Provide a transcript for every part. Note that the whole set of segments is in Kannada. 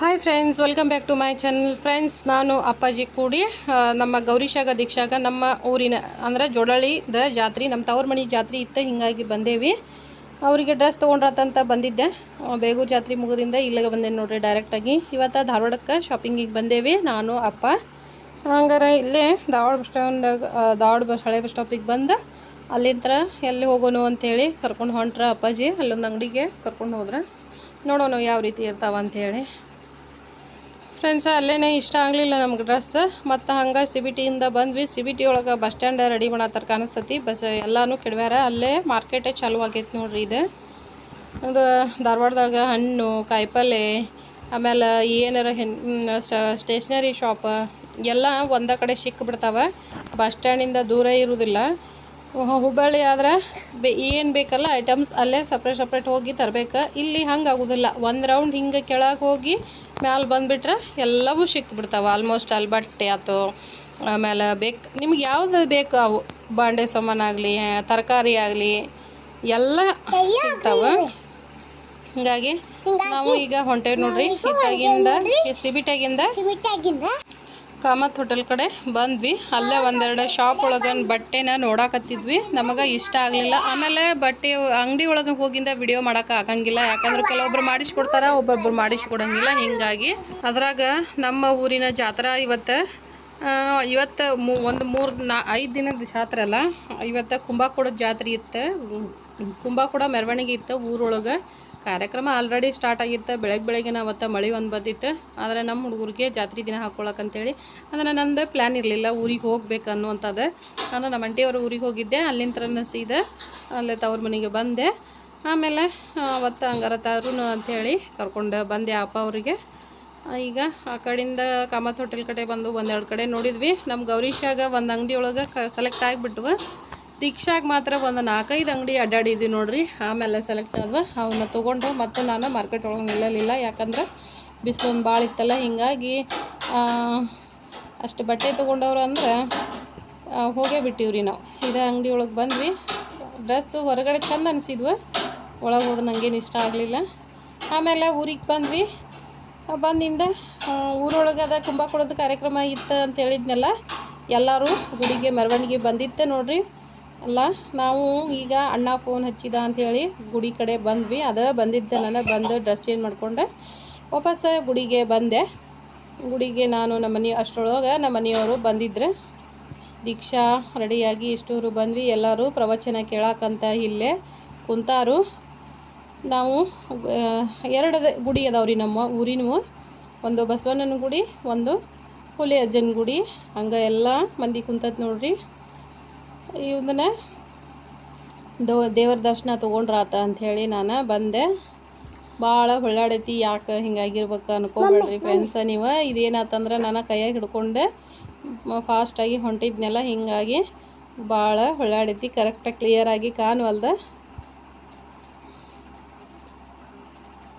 Welcome back to my channel friends ನಾನು ಅಪ್ಪಾಜಿ ಕೂಡಿ ನಮ್ಮ ಗೌರಿಶಾಗ ದೀಕ್ಷಾಗ ನಮ್ಮ ಊರಿನ, ಅಂದ್ರೆ ಜೋಡಳಿದ ಜಾತ್ರೆ ನಮ್ಮ ತವ್ರ ಮನೆ ಜಾತ್ರೆ ಇತ್ತು ಹಿಂಗಾಗಿ ಬಂದೇವಿ. ಅವರಿಗೆ ಡ್ರೆಸ್ ತೊಗೊಂಡ್ರತ್ತಂತ ಬಂದಿದ್ದೆ. ಬೇಗೂ ಬೇಗೂರು ಜಾತ್ರೆ ಮುಗಿದಿಂದ ಇಲ್ಲಿಗೆ ಬಂದೇನೆ ನೋಡ್ರಿ ಡೈರೆಕ್ಟಾಗಿ ಇವತ್ತು ಧಾರವಾಡಕ್ಕೆ ಶಾಪಿಂಗಿಗೆ ಬಂದೇವಿ, ನಾನು, ಅಪ್ಪ. ಹಂಗಾರೆ ಇಲ್ಲೇ ಧಾರವಾಡ ಬಸ್ ಸ್ಟ್ಯಾಂಡಾಗ ಧಾರವಾಡ ಬಸ್ ಹಳೆ ಬಸ್ ಸ್ಟಾಪಿಗೆ ಬಂದು ಅಲ್ಲಿಂದ ಎಲ್ಲಿ ಹೋಗೋನು ಅಂಥೇಳಿ ಕರ್ಕೊಂಡು ಹೊಂಟ್ರ ಅಪ್ಪಾಜಿ. ಅಲ್ಲೊಂದು ಅಂಗಡಿಗೆ ಕರ್ಕೊಂಡು ಹೋದ್ರೆ ನೋಡೋಣ ಯಾವ ರೀತಿ ಇರ್ತಾವ ಅಂತೇಳಿ. ಫ್ರೆಂಡ್ಸ್ ಅಲ್ಲೇ ಇಷ್ಟ ಆಗಲಿಲ್ಲ ನಮ್ಗೆ ಡ್ರೆಸ್ ಮತ್ತು ಹಂಗೆ ಸಿ ಬಿ ಟಿಯಿಂದ ಬಂದ್ವಿ. ಸಿ ಬಿ ಟಿ ಒಳಗೆ ಬಸ್ ಸ್ಟ್ಯಾಂಡ್ ರೆಡಿ ಮಾಡತ್ತಾರ ಕಾಣಿಸ್ತತಿ. ಬಸ್ ಎಲ್ಲಾನು ಕೆಡವ್ಯಾರ. ಅಲ್ಲೇ ಮಾರ್ಕೆಟೇ ಚಾಲು ಆಗೈತೆ ನೋಡ್ರಿ ಇದು. ಒಂದು ಧಾರವಾಡದಾಗ ಹಣ್ಣು, ಕಾಯಿಪಲ್ಲೆ, ಆಮೇಲೆ ಏನಾರ ಹೆನ್ ಸ್ಟೇಷ್ನರಿ ಶಾಪ್ ಎಲ್ಲ ಒಂದೇ ಕಡೆ ಸಿಕ್ಕಿಬಿಡ್ತಾವೆ ಬಸ್ ಸ್ಟ್ಯಾಂಡಿಂದ ದೂರ ಇರುವುದಿಲ್ಲ ಹುಬ್ಬಳ್ಳಿ ಆದ್ರೆ ಬೆ, ಏನು ಬೇಕಲ್ಲ ಐಟಮ್ಸ್ ಅಲ್ಲೇ ಸಪ್ರೇಟ್ ಸಪ್ರೇಟ್ ಹೋಗಿ ತರಬೇಕು. ಇಲ್ಲಿ ಹಂಗೆ ಆಗೋದಿಲ್ಲ. ಒಂದು ರೌಂಡ್ ಹಿಂಗೆ ಕೆಳಗೆ ಹೋಗಿ ಮ್ಯಾಲೆ ಬಂದುಬಿಟ್ರೆ ಎಲ್ಲವೂ ಸಿಕ್ಬಿಡ್ತಾವೆ ಆಲ್ಮೋಸ್ಟ್ ಅಲ್ಲಿ ಬಟ್ಟೆ ಆಯ್ತು. ಆಮೇಲೆ ಬೇಕು ನಿಮ್ಗೆ ಯಾವುದು ಬೇಕು ಅವು ಬಾಂಡೆ ಸಾಮಾನಾಗಲಿ ತರಕಾರಿ ಆಗಲಿ ಎಲ್ಲ ಸಿಗ್ತಾವೆ. ಹಿಂಗಾಗಿ ನಾವು ಈಗ ಹೊಂಟೇವಿ ನೋಡ್ರಿ ಇತ್ತಾಗಿಂದ ಸಿಬಿಟಾಗಿಂದ ಕಾಮತ್ ಹೋಟೆಲ್ ಕಡೆ ಬಂದ್ವಿ. ಅಲ್ಲೇ ಒಂದೆರಡು ಶಾಪ್ ಒಳಗೆ ಬಟ್ಟೆನ ನೋಡಾಕತ್ತಿದ್ವಿ. ನಮಗೆ ಇಷ್ಟ ಆಗಲಿಲ್ಲ. ಆಮೇಲೆ ಬಟ್ಟೆ ಅಂಗಡಿ ಒಳಗೆ ಹೋಗಿಂದ ವಿಡಿಯೋ ಮಾಡೋಕೆ ಆಗಂಗಿಲ್ಲ. ಯಾಕಂದ್ರೆ ಕೆಲವೊಬ್ರು ಮಾಡಿಸ್ಕೊಡ್ತಾರೆ, ಒಬ್ಬೊಬ್ರು ಮಾಡಿಸ್ಕೊಡಂಗಿಲ್ಲ. ಹಿಂಗಾಗಿ ಅದ್ರಾಗ ನಮ್ಮ ಊರಿನ ಜಾತ್ರಾ ಇವತ್ತು ಇವತ್ತು ಒಂದು ಮೂರು, ನಾ, ಐದು ದಿನದ ಜಾತ್ರೆ ಅಲ್ಲ. ಇವತ್ತು ಕುಂಬಾಕೊಡದ ಜಾತ್ರೆ ಇತ್ತು. ಕುಂಬಾಕೋಡ ಮೆರವಣಿಗೆ ಇತ್ತು ಊರೊಳಗೆ. ಕಾರ್ಯಕ್ರಮ ಆಲ್ರೆಡಿ ಸ್ಟಾರ್ಟ್ ಆಗಿತ್ತು. ಬೆಳಗ್ಗೆ ಬೆಳಗ್ಗೆ ಅವತ್ತು ಮಳೆ ಒಂದು ಬಂದಿತ್ತು. ಆದರೆ ನಮ್ಮ ಹುಡುಗರಿಗೆ ಜಾತ್ರೆ ದಿನ ಹಾಕ್ಕೊಳಕಂತೇಳಿ ಅಂದರೆ ನಂದು ಪ್ಲ್ಯಾನ್ ಇರಲಿಲ್ಲ. ಊರಿಗೆ ಹೋಗ್ಬೇಕು ಅನ್ನುವಂಥದ್ದು. ನಾನು ನಮ್ಮ ಅಂಟಿಯವರು ಊರಿಗೆ ಹೋಗಿದ್ದೆ. ಅಲ್ಲಿಂದ ಸೀದಾ ಅಲ್ಲಿ ತವ್ರ ಮನೆಗೆ ಬಂದೆ. ಆಮೇಲೆ ಅವತ್ತು ಹಂಗಾರ ತರುನು ಅಂಥೇಳಿ ಕರ್ಕೊಂಡು ಬಂದೆ ಅಪ್ಪ ಅವರಿಗೆ. ಈಗ ಆ ಕಡೆಯಿಂದ ಕಾಮತ್ ಹೋಟೆಲ್ ಕಡೆ ಬಂದು ಒಂದೆರಡು ಕಡೆ ನೋಡಿದ್ವಿ. ನಮ್ಮ ಗೌರೀಶಾಗ ಒಂದು ಅಂಗಡಿ ಒಳಗೆ ಕ ಸೆಲೆಕ್ಟ್ ಆಗಿಬಿಟ್ವು. ದೀಕ್ಷಾಗ ಮಾತ್ರ ಒಂದು ನಾಲ್ಕೈದು ಅಂಗಡಿ ಅಡ್ಡಾಡಿದ್ವಿ ನೋಡ್ರಿ. ಆಮೇಲೆ ಸೆಲೆಕ್ಟ್ ಆದ್ವ. ಅವನ್ನ ತೊಗೊಂಡು ಮತ್ತೆ ನಾನು ಮಾರ್ಕೆಟ್ ಒಳಗೆ ನಿಲ್ಲಲಿಲ್ಲ. ಯಾಕಂದ್ರೆ ಬಿಸಿಲೊಂದು ಭಾಳ ಇತ್ತಲ್ಲ. ಹಿಂಗಾಗಿ ಅಷ್ಟು ಬಟ್ಟೆ ತೊಗೊಂಡವ್ರು ಅಂದ್ರೆ ಹೋಗೇ ಬಿಟ್ಟಿವ್ರಿ ನಾವು. ಇದೇ ಅಂಗಡಿ ಒಳಗೆ ಬಂದ್ವಿ. ಡ್ರೆಸ್ಸು ಹೊರಗಡೆ ಚೆಂದ ಅನಿಸಿದ್ವು. ಒಳಗೆ ಹೋದ್ರೆ ನಂಗೇನು ಇಷ್ಟ ಆಗಲಿಲ್ಲ. ಆಮೇಲೆ ಊರಿಗೆ ಬಂದ್ವಿ. ಬಂದಿಂದ ಆ, ಊರೊಳಗೆ ಅದ ಕುಂಬಾಕೊಳದ ಕಾರ್ಯಕ್ರಮ ಇತ್ತು ಅಂತ ಹೇಳಿದ್ನಲ್ಲ ಎಲ್ಲರೂ ಗುಡಿಗೆ ಮೆರವಣಿಗೆ ಬಂದಿತ್ತೆ ನೋಡ್ರಿ. ಅಲ್ಲ, ನಾವು ಈಗ ಅಣ್ಣ ಫೋನ್ ಹಚ್ಚಿದ ಅಂಥೇಳಿ ಗುಡಿ ಕಡೆ ಬಂದ್ವಿ. ಅದು ಬಂದಿದ್ದೆ ನಾನು ಬಂದು ಡ್ರೆಸ್ ಚೇಂಜ್ ಮಾಡಿಕೊಂಡೆ. ವಾಪಸ್ ಗುಡಿಗೆ ಬಂದೆ. ಗುಡಿಗೆ ನಾನು ನಮ್ಮ ಮನೆ, ಅಷ್ಟರೊಳಗೆ ನಮ್ಮ ಮನೆಯವರು ಬಂದಿದ್ರು. ದೀಕ್ಷಾ ರೆಡಿಯಾಗಿ ಇಷ್ಟೂರು ಬಂದ್ವಿ. ಎಲ್ಲರೂ ಪ್ರವಚನ ಕೇಳಕ್ಕಂತ ಇಲ್ಲೇ ಕುಂತಾರು. ನಾವು ಎರಡು ಗುಡಿ ಅದಾವ್ರಿ ನಮ್ಮ ಊರಿನವು ಒಂದು ಬಸವಣ್ಣನ ಗುಡಿ, ಒಂದು ಹುಲಿ ಅಜ್ಜನ ಗುಡಿ. ಹಂಗೆ ಎಲ್ಲ ಮಂದಿ ಕುಂತದ್ ನೋಡ್ರಿ. ಇವನ್ನ ದೋ ದೇವ್ರ ದರ್ಶನ ತೊಗೊಂಡ್ರಾತ ಅಂಥೇಳಿ ನಾನು ಬಂದೆ. ಭಾಳ ಹೊಳ್ಳಾಡೈತಿ ಯಾಕೆ ಹಿಂಗಾಗಿರ್ಬೇಕು ಅನ್ಕೋಬೇಡ್ರಿ ಫ್ರೆಂಡ್ಸ ನೀವು. ಇದೇನಾತಂದ್ರೆ ನಾನು ಕೈಯಾಗಿ ಹಿಡ್ಕೊಂಡೆ. ಫಾಸ್ಟಾಗಿ ಹೊಂಟಿದ್ನೆಲ್ಲ ಹಿಂಗಾಗಿ ಭಾಳ ಹೊಳ್ಳಾಡೈತಿ ಕರೆಕ್ಟಾಗಿ ಕ್ಲಿಯರಾಗಿ ಕಾಣವಲ್ದ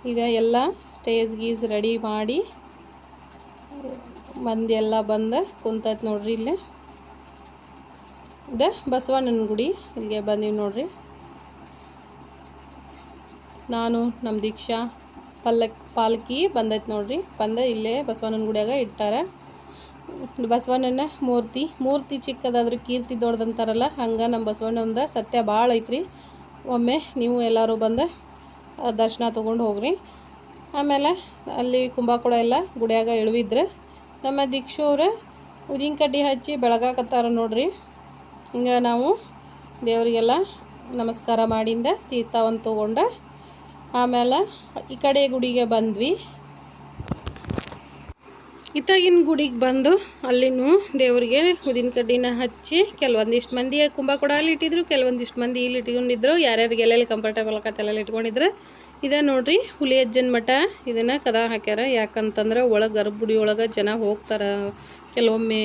ಈಗ ಎಲ್ಲ ಸ್ಟೇಜ್ ಗೀಸ್ ರೆಡಿ ಮಾಡಿ ಮಂದಿ ಎಲ್ಲ ಬಂದು ಕುಂತೈತೆ ನೋಡ್ರಿ ಇಲ್ಲಿ. ಇದು. ಬಸವಣ್ಣನ ಗುಡಿ ಇಲ್ಲಿಗೆ ಬಂದೀವಿ ನೋಡ್ರಿ. ನಾನು ನಮ್ಮ ದೀಕ್ಷಾ, ಪಲ್ಲಕ್, ಪಾಲ್ಕಿ ಬಂದೈತೆ ನೋಡ್ರಿ. ಬಂದ ಇಲ್ಲೇ ಬಸವಣ್ಣನ ಗುಡಿಯಾಗ ಇಟ್ಟಾರೆ. ಬಸವಣ್ಣನ ಮೂರ್ತಿ. ಮೂರ್ತಿ ಚಿಕ್ಕದಾದ್ರೂ ಕೀರ್ತಿ ದೊಡ್ಡದಂತಾರಲ್ಲ, ಹಂಗೆ ನಮ್ಮ ಬಸವಣ್ಣಂದ ಸತ್ಯ ಭಾಳ ಐತ್ರಿ. ಒಮ್ಮೆ ನೀವು ಎಲ್ಲರೂ ಬಂದು ದರ್ಶನ ತೊಗೊಂಡು ಹೋಗ್ರಿ. ಆಮೇಲೆ ಅಲ್ಲಿ ಕುಂಬಾಕೊಡ ಎಲ್ಲ ಗುಡಿಯಾಗ ಇಳುವಿದ್ರೆ, ನಮ್ಮ ದೀಕ್ಷೋರು ಉದಿನ ಕಡ್ಡಿ ಹಚ್ಚಿ ಬೆಳಗಾಕತ್ತಾರ ನೋಡ್ರಿ. ಹಿಂಗೆ ನಾವು ದೇವರಿಗೆಲ್ಲ ನಮಸ್ಕಾರ ಮಾಡಿಂದ ತೀರ್ಥವನ್ನು ತೊಗೊಂಡ ಆಮೇಲೆ ಈ ಕಡೆ ಗುಡಿಗೆ ಬಂದ್ವಿ. ಇತ್ತಾಗಿನ ಗುಡಿಗೆ ಬಂದು ಅಲ್ಲಿನೂ ದೇವರಿಗೆ ಉದಿನ ಕಡ್ಡಿನ ಹಚ್ಚಿ ಕೆಲವೊಂದಿಷ್ಟು ಮಂದಿ ಕುಂಭಕೊಡ ಅಲ್ಲಿ ಇಟ್ಟಿದ್ರು, ಕೆಲವೊಂದಿಷ್ಟು ಮಂದಿ ಇಲ್ಲಿ ಇಟ್ಕೊಂಡಿದ್ರು ಯಾರ್ಯಾರಿಗೆ ಎಲ್ಲೆಲ್ಲಿ ಕಂಫರ್ಟೇಬಲ್ ಆಗತ್ತೆಲ್ಲ ಇಟ್ಕೊಂಡಿದ್ರು. ಇದೇ ನೋಡ್ರಿ ಹುಲಿ ಅಜ್ಜನ ಮಠ, ಇದನ್ನು ಕದ ಹಾಕ್ಯಾರ. ಯಾಕಂತಂದ್ರೆ ಒಳಗೆ ಗರ್ಭಗುಡಿ ಒಳಗೆ ಜನ ಹೋಗ್ತಾರೆ. ಕೆಲವೊಮ್ಮೆ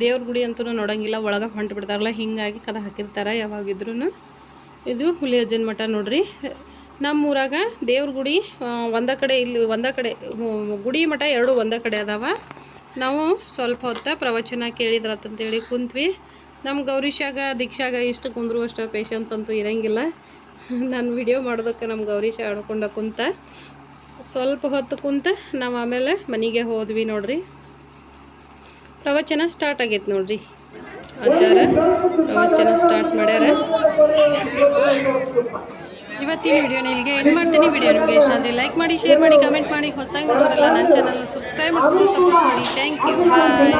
ದೇವ್ರ ಗುಡಿ ಅಂತೂ ನೋಡೋಂಗಿಲ್ಲ, ಒಳಗೆ ಹೊಂಟು ಬಿಡ್ತಾರಲ್ಲ, ಹಿಂಗಾಗಿ ಕದ ಹಾಕಿರ್ತಾರೆ ಯಾವಾಗಿದ್ರೂ ಇದು ಹುಲಿ ಅಜ್ಜನ ಮಠ ನೋಡ್ರಿ. ನಮ್ಮ ಊರಾಗ ದೇವ್ರ ಗುಡಿ ಒಂದ ಕಡೆ ಇಲ್ಲಿ, ಒಂದ ಕಡೆ ಗುಡಿ ಮಠ ಎರಡು ಒಂದ ಕಡೆ ಅದಾವ. ನಾವು ಸ್ವಲ್ಪ ಹೊತ್ತ ಪ್ರವಚನ ಕೇಳಿದ್ರತ್ತಂತೇಳಿ ಕುಂತ್ವಿ. ನಮ್ಮ ಗೌರೀಶಾಗ, ದೀಕ್ಷಾಗ ಇಷ್ಟು ಕುಂದ್ರು ಅಷ್ಟು ಪೇಷನ್ಸ್ ಅಂತೂ ಇರೋಂಗಿಲ್ಲ. ನಾನು ವಿಡಿಯೋ ಮಾಡೋದಕ್ಕೆ ನಮ್ಮ ಗೌರೀಶ ಆಡ್ಕೊಂಡ ಕುಂತ. ಸ್ವಲ್ಪ ಹೊತ್ತು ಕುಂತ ನಾವು ಆಮೇಲೆ ಮನೆಗೆ ಹೋದ್ವಿ ನೋಡ್ರಿ. ಪ್ರವಚನ ಸ್ಟಾರ್ಟ್ ಆಗೈತೆ ನೋಡ್ರಿ. ಅಜ್ಜಾರ ಪ್ರವಚನ ಸ್ಟಾರ್ಟ್ ಮಾಡ್ಯಾರ. ಇವತ್ತಿನ ವಿಡಿಯೋನ ಇಲ್ಲಿಗೆ ಏನು ಮಾಡ್ತೀನಿ. ವಿಡಿಯೋ ನಿಮಗೆ ಇಷ್ಟ ಅಂದರೆ ಲೈಕ್ ಮಾಡಿ ಶೇರ್ ಮಾಡಿ ಕಮೆಂಟ್ ಮಾಡಿ. ಹೊಸದಾಗಿ ನೋಡೋರಲ್ಲ ನನ್ನ ಚಾನಲ್ ಸಬ್ಸ್ಕ್ರೈಬ್ ಮಾಡಿ ಸಪೋರ್ಟ್ ಮಾಡಿ. Thank you bye